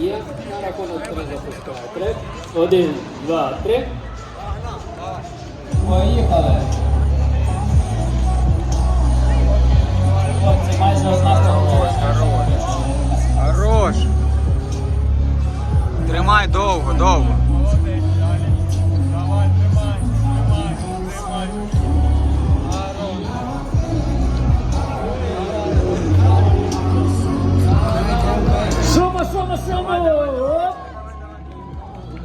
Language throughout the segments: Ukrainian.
Є на рахунок три запускає. Три. Один, два, три. Поїхали. Хлопці майже однаково. Хорош. Тримай довго, довго. Шумо, шумо! Оп!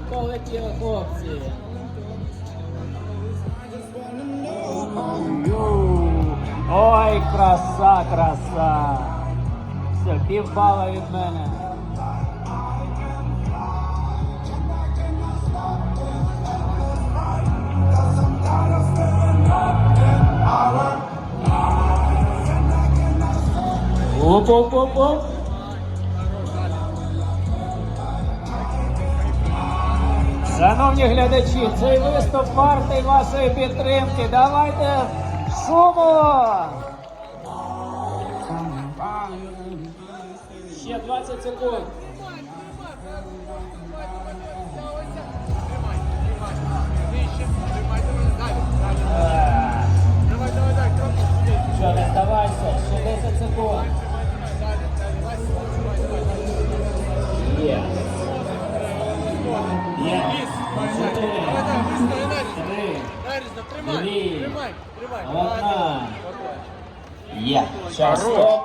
Полетіли хлопці. Ой, краса, краса. Все, пів бала від мене. Оп, Шановні глядачі, цей виступ вартий вашої підтримки. Давайте шуму! Ще 20 секунд. Що, не здавайся, ще 10 секунд. Тримай, Три. Дві. Є. Стоп.